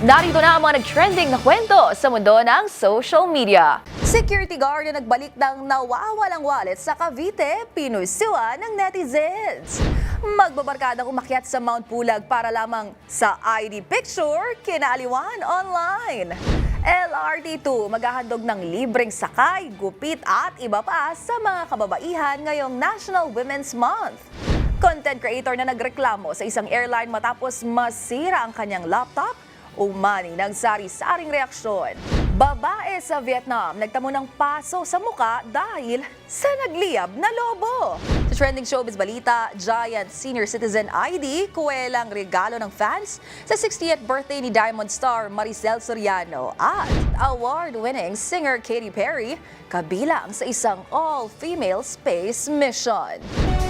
Narito na ang mga nag-trending na kwento sa mundo ng social media. Security guard na nagbalik ng nawawalang wallet sa Cavite, pinusuan ng netizens. Magbabarkadang umakyat sa Mount Pulag para lamang sa ID picture, kinaaliwan online. LRT2 maghahandog ng libreng sakay, gupit at iba pa sa mga kababaihan ngayong National Women's Month. Content creator na nagreklamo sa isang airline matapos masira ang kanyang laptop, umani ng sari-saring reaksyon. Babae sa Vietnam nagtamo ng paso sa muka dahil sa nagliyab na lobo. Sa trending showbiz balita, Giant Senior Citizen ID, kuwelang regalo ng fans sa 60th birthday ni Diamond Star Maricel Soriano at award-winning singer Katy Perry kabilang sa isang all-female space mission.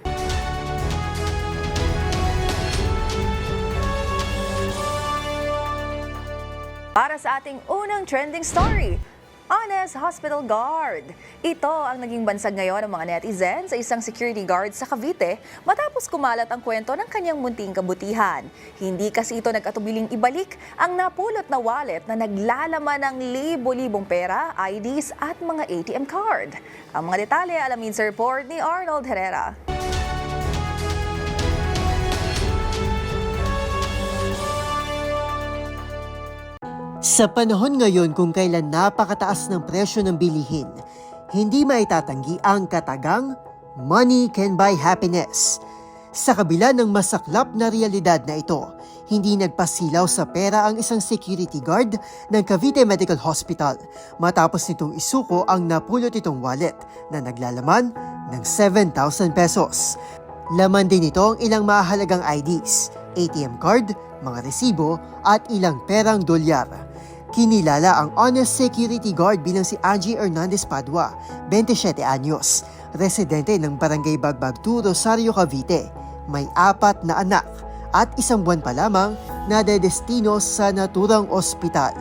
Para sa ating unang trending story, Honest Hospital Guard. Ito ang naging bansag ngayon ng mga netizen sa isang security guard sa Cavite matapos kumalat ang kwento ng kanyang munting kabutihan. Hindi kasi ito nagkatubiling ibalik ang napulot na wallet na naglalaman ng libo-libong pera, IDs at mga ATM card. Ang mga detalye alamin sa report ni Arnold Herrera. Sa panahon ngayon kung kailan napakataas ng presyo ng bilihin, hindi maitatanggi ang katagang money can buy happiness. Sa kabila ng masaklap na realidad na ito, hindi nagpasilaw sa pera ang isang security guard ng Cavite Medical Hospital matapos nitong isuko ang napulot itong wallet na naglalaman ng 7,000 pesos. Laman din ito ang ilang mahalagang IDs, ATM card, mga resibo at ilang perang dolyar. Kinilala ang Honest Security Guard bilang si Angie Hernandez Padua, 27 anyos, residente ng Barangay Bagbag 2, Rosario, Cavite. May apat na anak at isang buwan pa lamang na dedestino sa naturang ospital.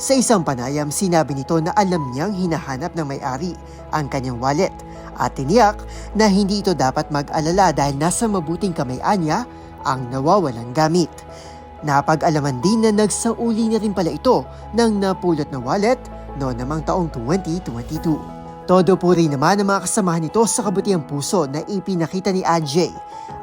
Sa isang panayam, sinabi nito na alam niyang hinahanap ng may-ari ang kanyang wallet at tiniyak na hindi ito dapat mag-alala dahil nasa mabuting kamay-an niya ang nawawalang gamit. Napag-alaman din na nagsauli na rin pala ito ng napulot na wallet noon namang taong 2022. Todo puri naman ang mga kasamahan nito sa kabutiang puso na ipinakita ni Ajay.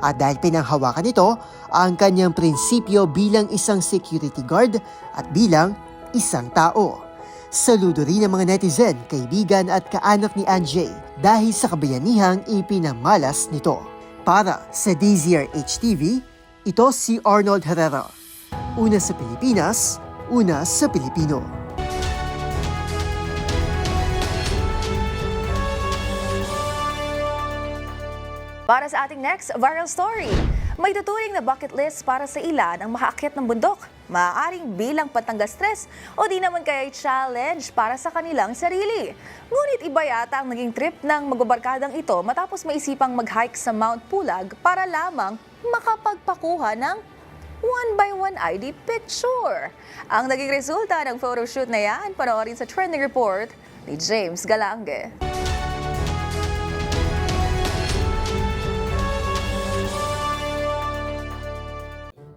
At dahil pinanghawakan nito ang kanyang prinsipyo bilang isang security guard at bilang isang tao. Saludo rin ang mga netizen, kaibigan at kaanak ni Anjay dahil sa kabayanihang ipinamalas nito. Para sa DZRH TV, ito si Arnold Herrera. Una sa Pilipinas, una sa Pilipino. Para sa ating next viral story, may tuturing na bucket list para sa ilan ang makaakyat ng bundok. Maaaring bilang patanggal stress o di naman kaya challenge para sa kanilang sarili. Ngunit iba yata ang naging trip ng magbabarkadang ito matapos maisipang mag-hike sa Mount Pulag para lamang makapagpakuha ng one by one ID picture. Ang naging resulta ng photoshoot na yan, panoorin sa trending report ni James Galange.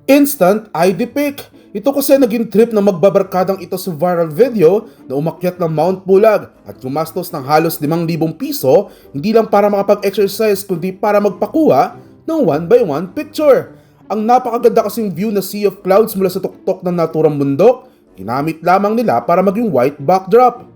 Instant ID pic. Ito kasi naging trip na magbabarkadang ito sa viral video na umakyat ng Mount Pulag at gumastos ng halos 5,000 piso hindi lang para makapag-exercise kundi para magpakuha ng one by one picture. Ang napakaganda kasing view na sea of clouds mula sa tuktok ng naturang bundok, ginamit lamang nila para maging white backdrop.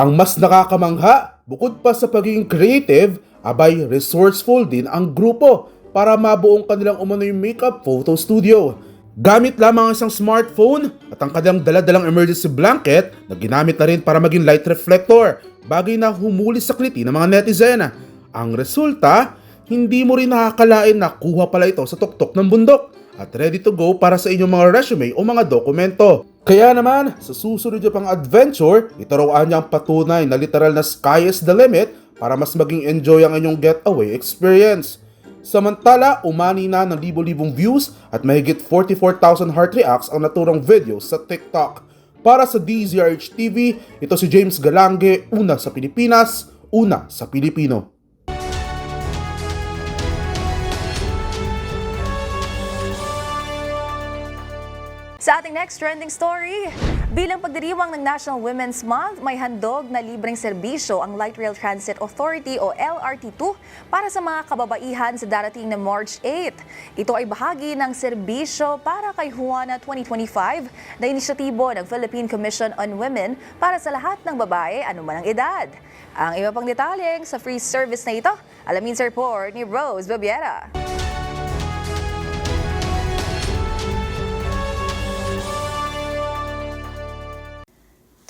Ang mas nakakamangha, bukod pa sa pagiging creative, abay resourceful din ang grupo para mabuong kanilang umano yung makeup photo studio. Gamit lamang ang isang smartphone at ang kanilang daladalang emergency blanket na ginamit na rin para maging light reflector, bagay na humuli sa kliti ng mga netizen. Ang resulta, hindi mo rin nakakalain na kuha pala ito sa tuktok ng bundok at ready to go para sa inyong mga resume o mga dokumento. Kaya naman, sa susunod niyo pang adventure, ituruan niya ang patunay na literal na sky is the limit para mas maging enjoy ang inyong getaway experience. Samantala, umani na ng libo-libong views at mahigit 44,000 heart reacts ang naturang video sa TikTok. Para sa DZRH TV, ito si James Galange, una sa Pilipinas, una sa Pilipino. Ating next trending story, bilang pagdiriwang ng National Women's Month, may handog na libreng serbisyo ang Light Rail Transit Authority o LRT2 para sa mga kababaihan sa darating na March 8. Ito ay bahagi ng serbisyo para kay Juana 2025 na inisyatibo ng Philippine Commission on Women para sa lahat ng babae anuman ang edad. Ang iba pang detalyeng sa free service na ito, alamin sa report ni Rose Babiera.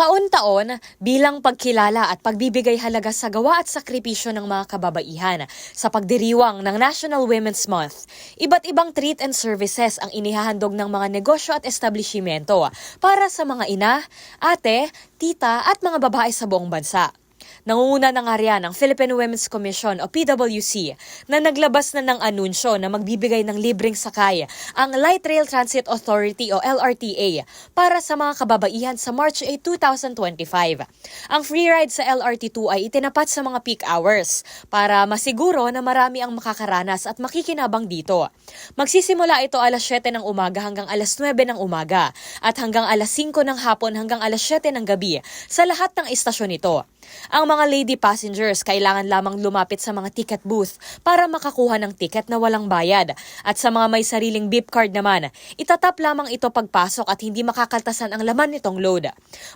Taon-taon bilang pagkilala at pagbibigay halaga sa gawa at sakripisyo ng mga kababaihan sa pagdiriwang ng National Women's Month. Iba't ibang treat and services ang inihahandog ng mga negosyo at establishmento para sa mga ina, ate, tita at mga babae sa buong bansa. Nangunguna na nga riyan ang Philippine Women's Commission o PWC na naglabas na ng anunsyo na magbibigay ng libreng sakay ang Light Rail Transit Authority o LRTA para sa mga kababaihan sa March 8, 2025. Ang free ride sa LRT2 ay itinapat sa mga peak hours para masiguro na marami ang makakaranas at makikinabang dito. Magsisimula ito alas 7 ng umaga hanggang alas 9 ng umaga at hanggang alas 5 ng hapon hanggang alas 7 ng gabi sa lahat ng istasyon nito. Ang mga lady passengers kailangan lamang lumapit sa mga ticket booth para makakuha ng ticket na walang bayad. At sa mga may sariling beep card naman, itatap lamang ito pagpasok at hindi makakaltasan ang laman nitong load.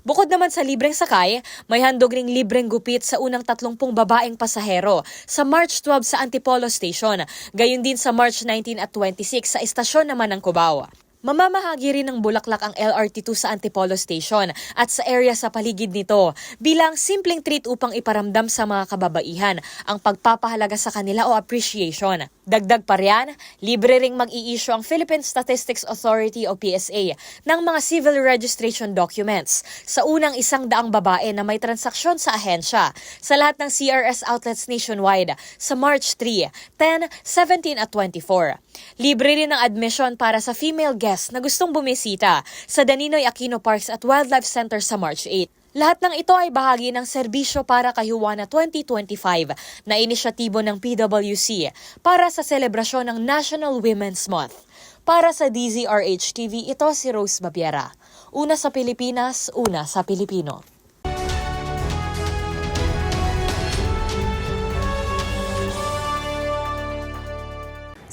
Bukod naman sa libreng sakay, may handog ring libreng gupit sa unang 30 babaeng pasahero sa March 12 sa Antipolo Station, gayon din sa March 19 at 26 sa istasyon naman ng Cubao. Mamamahagi rin ng bulaklak ang LRT2 sa Antipolo Station at sa area sa paligid nito bilang simpleng treat upang iparamdam sa mga kababaihan ang pagpapahalaga sa kanila o appreciation. Dagdag pa riyan, libre ring mag-i-issue ang Philippine Statistics Authority o PSA ng mga civil registration documents sa unang isang daang babae na may transaksyon sa ahensya sa lahat ng CRS outlets nationwide sa March 3, 10, 17 at 24. Libre rin ang admission para sa female guests na gustong bumisita sa Daninoy Aquino Parks at Wildlife Center sa March 8. Lahat ng ito ay bahagi ng serbisyo para kay Juana 2025 na inisyatibo ng PWC para sa selebrasyon ng National Women's Month. Para sa DZRH TV, ito si Rose Babiera. Una sa Pilipinas, una sa Pilipino.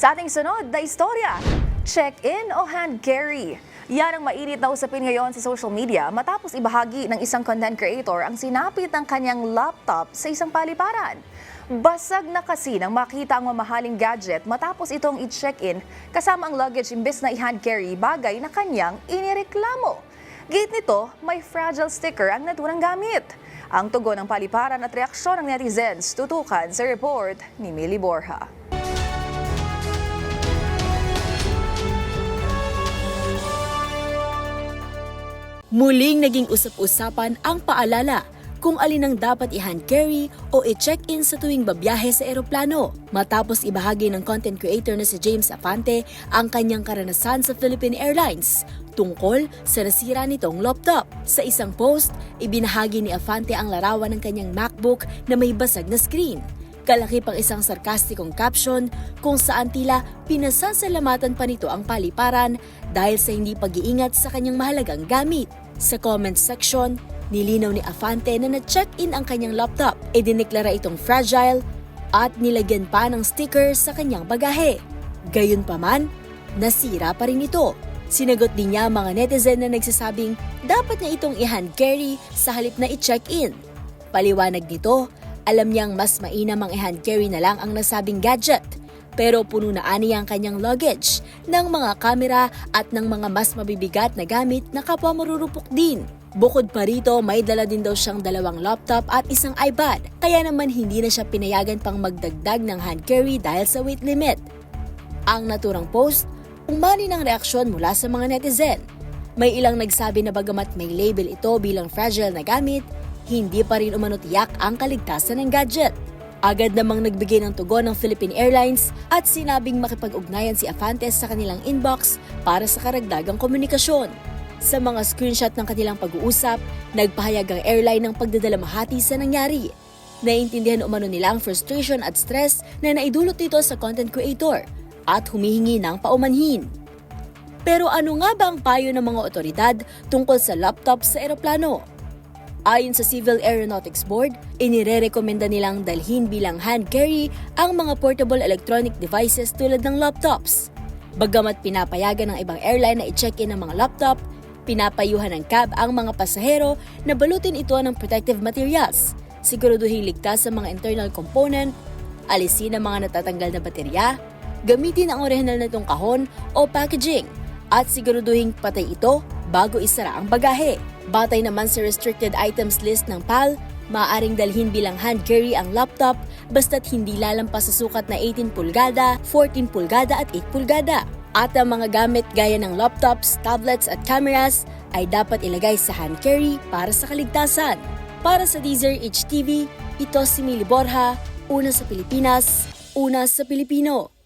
Sa ating sunod na istorya, check-in o hand carry. Yan ang mainit na usapin ngayon sa social media matapos ibahagi ng isang content creator ang sinapit ng kanyang laptop sa isang paliparan. Basag na kasi nang makita ang mamahaling gadget matapos itong i-check-in kasama ang luggage imbes na i-hand carry bagay na kanyang inireklamo. Gate nito, may fragile sticker ang naturang gamit. Ang tugon ng paliparan at reaksyon ng netizens tutukan sa report ni Millie Borja. Muling naging usap-usapan ang paalala kung alin ang dapat i-hand carry o i-check-in sa tuwing babiyahe sa eroplano. Matapos ibahagi ng content creator na si James Afante ang kanyang karanasan sa Philippine Airlines tungkol sa nasira nitong laptop. Sa isang post, ibinahagi ni Afante ang larawan ng kanyang MacBook na may basag na screen. Kalaki pang isang sarkastikong caption kung saan tila pinasasalamatan pa nito ang paliparan dahil sa hindi pag-iingat sa kanyang mahalagang gamit. Sa comment section, nilinaw ni Afante na na-check-in ang kanyang laptop, idineklara itong fragile at nilagyan pa ng sticker sa kanyang bagahe. Gayunpaman, nasira pa rin ito. Sinagot din niya mga netizen na nagsasabing dapat niya itong i-hand carry sa halip na i-check-in. Paliwanag nito, alam niyang mas mainam ang i-hand carry na lang ang nasabing gadget. Pero puno na ani ang kanyang luggage ng mga kamera at ng mga mas mabibigat na gamit na kapwa marurupok din. Bukod pa rito, may dala din daw siyang dalawang laptop at isang iPad. Kaya naman hindi na siya pinayagan pang magdagdag ng hand carry dahil sa weight limit. Ang naturang post, umani ng reaksyon mula sa mga netizen. May ilang nagsabi na bagamat may label ito bilang fragile na gamit, hindi pa rin umano tiyak ang kaligtasan ng gadget. Agad namang nagbigay ng tugon ng Philippine Airlines at sinabing makipag-ugnayan si Afantes sa kanilang inbox para sa karagdagang komunikasyon. Sa mga screenshot ng kanilang pag-uusap, nagpahayag ang airline ng pagdadalamahati sa nangyari. Naiintindihan umano nila ang frustration at stress na naidulot nito sa content creator at humihingi ng paumanhin. Pero ano nga ba ang payo ng mga otoridad tungkol sa laptop sa eroplano? Ayon sa Civil Aeronautics Board, inire-rekomenda nilang dalhin bilang hand carry ang mga portable electronic devices tulad ng laptops. Bagamat pinapayagan ng ibang airline na i-check-in ang mga laptop, pinapayuhan ng cab ang mga pasahero na balutin ito ng protective materials, siguraduhin ligtas sa mga internal component, alisin ang mga natatanggal na baterya, gamitin ang orihinal na itong kahon o packaging, at siguraduhin patay ito bago isara ang bagahe. Batay naman sa restricted items list ng PAL, maaaring dalhin bilang hand carry ang laptop basta't hindi lalampas sa sukat na 18 pulgada, 14 pulgada at 8 pulgada. At ang mga gamit gaya ng laptops, tablets at cameras ay dapat ilagay sa hand carry para sa kaligtasan. Para sa Deezer HTV, ito si Mili Borja, una sa Pilipinas, una sa Pilipino.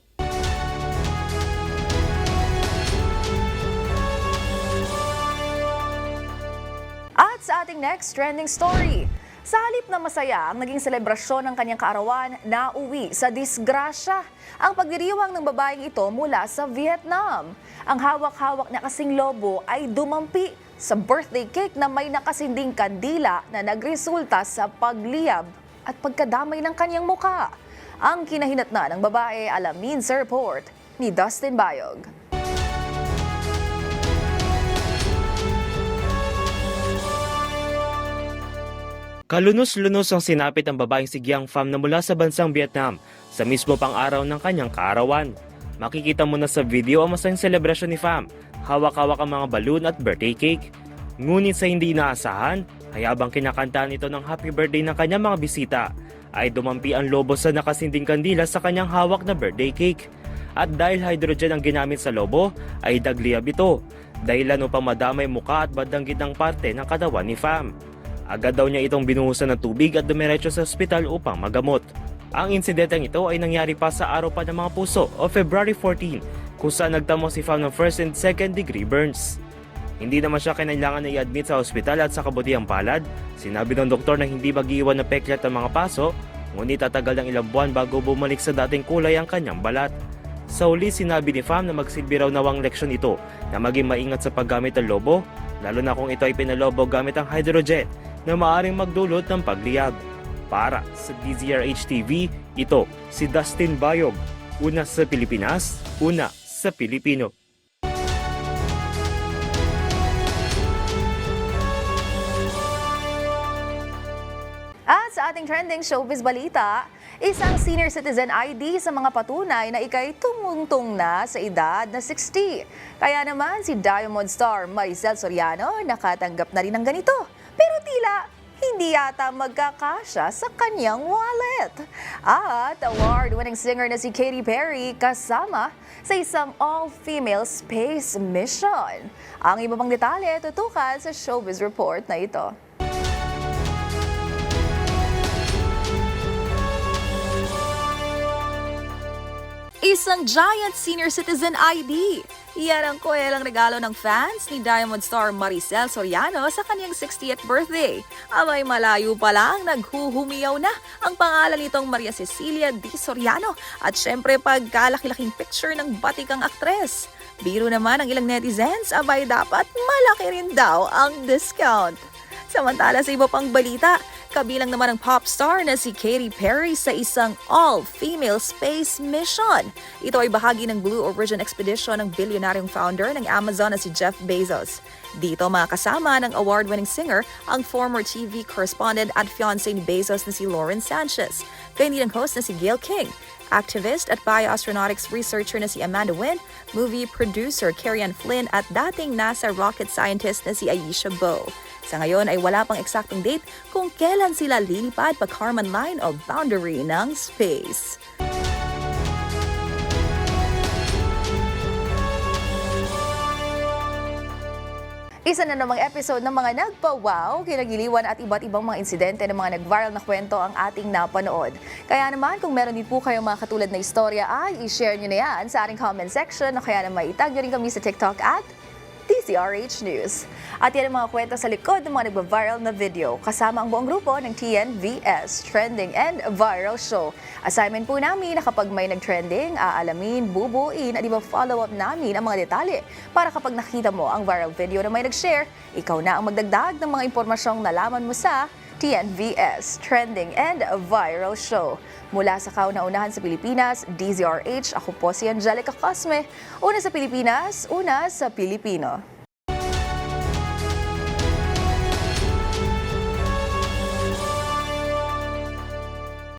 Ating next trending story, sa halip na masaya ang naging selebrasyon ng kanyang kaarawan na uwi sa disgrasya ang pagdiriwang ng babaeng ito mula sa Vietnam. Ang hawak-hawak niya kasing lobo ay dumampi sa birthday cake na may nakasinding kandila na nagresulta sa pagliyab at pagkadamay ng kanyang muka. Ang kinahinatna ng babae alamin sa report ni Dustin Bayog. Kalunos-lunos ang sinapit ng babaeng si Giang Pham na mula sa bansang Vietnam sa mismo pang araw ng kanyang kaarawan. Makikita mo na sa video ang masayang selebrasyon ni Pham. Hawak-hawak ang mga balloon at birthday cake. Ngunit sa hindi inaasahan, hayabang kinakantahan ito ng happy birthday ng kanyang mga bisita, ay dumampi ang lobo sa nakasinding kandila sa kanyang hawak na birthday cake. At dahil hydrogen ang ginamit sa lobo, ay dagliab ito. Dahilan upang madamay muka at bandang gitnang parte ng katawan ni Pham. Agad daw niya itong binuhusan ng tubig at dumiretso sa ospital upang magamot. Ang insidenteng ito ay nangyari pa sa araw pa ng mga puso o February 14 kung saan nagtamo si Pham ng first and second degree burns. Hindi naman siya kinailangan na i-admit sa ospital at sa kabutiang palad. Sinabi ng doktor na hindi mag-iwan na peklat ang mga paso, ngunit tatagal ng ilang buwan bago bumalik sa dating kulay ang kanyang balat. Sa uli, sinabi ni Pham na magsilbi raw nawang leksyon ito na maging maingat sa paggamit ng lobo, lalo na kung ito ay pinalobo gamit ang hydrogen na maaring magdulot ng pagliyab. Para sa DZRH TV, ito si Dustin Bayog. Una sa Pilipinas, una sa Pilipino. At sa ating trending showbiz balita, isang senior citizen ID sa mga patunay na ikay tumungtong na sa edad na 60. Kaya naman si Diamond star Maricel Soriano nakatanggap na rin ng ganito. Tila hindi yata magkakasya sa kanyang wallet. At award-winning singer na si Katy Perry kasama sa isang all-female space mission. Ang iba pang detalye tutukan sa showbiz report na ito. Isang giant senior citizen ID. Yan ang kuwelang regalo ng fans ni Diamond star Maricel Soriano sa kanyang 60th birthday. Abay malayo pa lang, naghuhumiyaw na ang pangalan nitong Maria Cecilia D. Soriano at syempre pagkalaki-laking picture ng batikang aktres. Biro naman ang ilang netizens, abay dapat malaki rin daw ang discount. Samantala sa iba pang balita, kabilang naman ang pop star na si Katy Perry sa isang all-female space mission. Ito ay bahagi ng Blue Origin Expedition ng bilyonaryong founder ng Amazon na si Jeff Bezos. Dito makasama ng award-winning singer ang former TV correspondent at fiancé ni Bezos na si Lauren Sanchez. Ang host na si Gail King, activist at bioastronautics researcher na si Amanda Wynn, movie producer Carrie Ann Flynn at dating NASA rocket scientist na si Aisha Bowe. Sa ngayon ay wala pang eksaktong date kung kailan sila lilipad pag Harman Line o boundary ng space. Isa na namang episode ng mga nagpa-wow, kinagiliwan at iba't ibang mga insidente ng mga nag-viral na kwento ang ating napanood. Kaya naman kung meron din po kayong mga katulad na istorya ay i-share nyo na yan sa ating comment section o kaya naman itag nyo rin kami sa TikTok at DCRH News. At yan ang mga kwento sa likod ng mga nagba-viral na video kasama ang buong grupo ng TNVS Trending and Viral Show. Assignment po namin na kapag may nag-trending, aalamin, bubuin at iba follow up namin ang mga detalye para kapag nakita mo ang viral video na may nag-share, ikaw na ang magdagdag ng mga impormasyong nalaman mo sa TNVS Trending and Viral Show. Mula sa kauna-unahan sa Pilipinas, DZRH, ako po si Angelica Cosme. Una sa Pilipinas, una sa Pilipino.